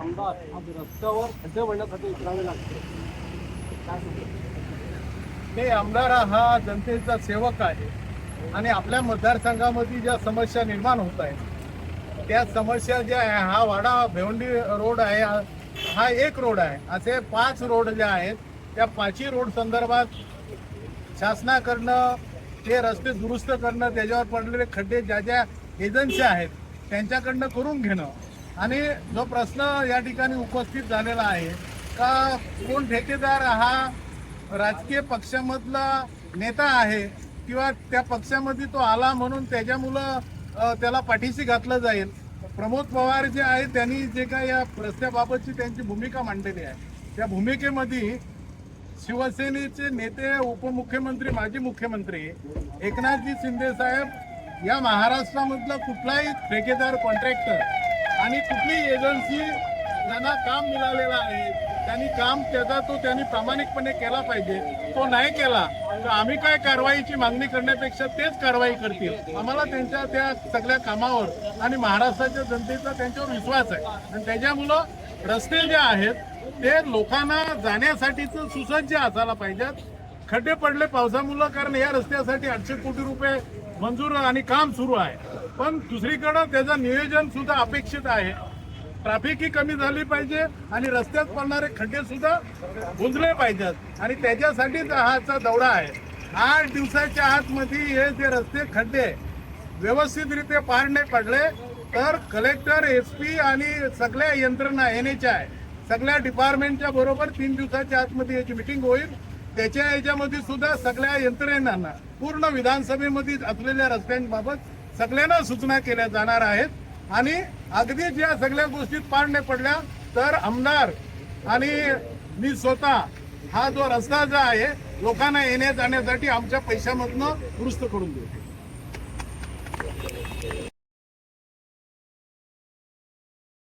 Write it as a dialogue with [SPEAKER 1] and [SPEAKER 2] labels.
[SPEAKER 1] आमदार आज रस्त्यावर खड्डे भरण्यासाठी उतरावे लागते
[SPEAKER 2] नाही आमदार हा जनतेचा सेवक आहे आणि आपल्या मतदारसंघामध्ये ज्या समस्या निर्माण होत आहेत त्या समस्या ज्या आहे हा वाडा भेवंडी रोड आहे हा- हा एक रोड आहे. असे पाच रोड जे आहेत त्या पाचही रोड संदर्भात शासनाकडनं ते रस्ते दुरुस्त करणं त्याच्यावर पडलेले खड्डे ज्या ज्या एजन्सी आहेत त्यांच्याकडनं करून घेणं आणि जो प्रश्न या ठिकाणी उपस्थित झालेला आहे का कोण ठेकेदार हा राजकीय पक्षामधला नेता आहे किंवा त्या पक्षामध्ये तो आला म्हणून त्याच्यामुळं त्याला पाठीशी घातलं जाईल? प्रमोद पवार जे आहे त्यांनी जे काय या रस्त्याबाबतची त्यांची भूमिका मांडलेली आहे. त्या भूमिकेमध्ये शिवसेनेचे नेते उपमुख्यमंत्री माजी मुख्यमंत्री एकनाथजी शिंदे साहेब या महाराष्ट्रामधलं कुठलाही ठेकेदार कॉन्ट्रॅक्टर आणि कुठली एजन्सी ज्यांना काम मिळालेलं आहे. त्यांनी काम त्याचा तो त्यांनी प्रामाणिकपणे केला पाहिजे. तो नाही केला तर आम्ही काय कारवाईची मागणी करण्यापेक्षा तेच कारवाई करतील. आम्हाला त्यांच्या त्या सगळ्या कामावर आणि महाराष्ट्राच्या जनतेचा त्यांच्यावर विश्वास आहे. आणि त्याच्यामुळं रस्ते जे आहेत ते लोकांना जाण्यासाठीच सुसज्ज असायला पाहिजेत. खड्डे पडले पावसामुळं कारण या रस्त्यासाठी आठशे कोटी रुपये मंजूर आणि काम सुरू आहे. पण दुसरीकडं त्याचं नियोजन सुद्धा अपेक्षित आहे. ट्रॅफिक ही कमी झाली पाहिजे आणि रस्त्यात पडणारे खड्डे सुद्धा बुंजले पाहिजेत. आणि त्याच्यासाठीच हाचा दौडा आहे. आठ दिवसाच्या आतमध्ये हे जे रस्ते खड्डे व्यवस्थितरित्या पार नाही पडले तर कलेक्टर एस पी आणि सगळ्या यंत्रणा एन एच आय सगळ्या डिपार्टमेंटच्या बरोबर तीन दिवसाच्या आतमध्ये याची मिटिंग होईल. त्याच्या याच्यामध्ये सुद्धा सगळ्या यंत्रणा पूर्ण विधानसभेमध्ये असलेल्या रस्त्यांबाबत सगळ्यांना सूचना केल्या जाणार आहेत. आणि अगदीच या सगळ्या गोष्टीत पार नाही पडल्या तर आमदार आणि मी स्वतः हा जो रस्ता जो आहे लोकांना येण्या जाण्यासाठी आमच्या पैशामधनं दुरुस्त करून देऊ.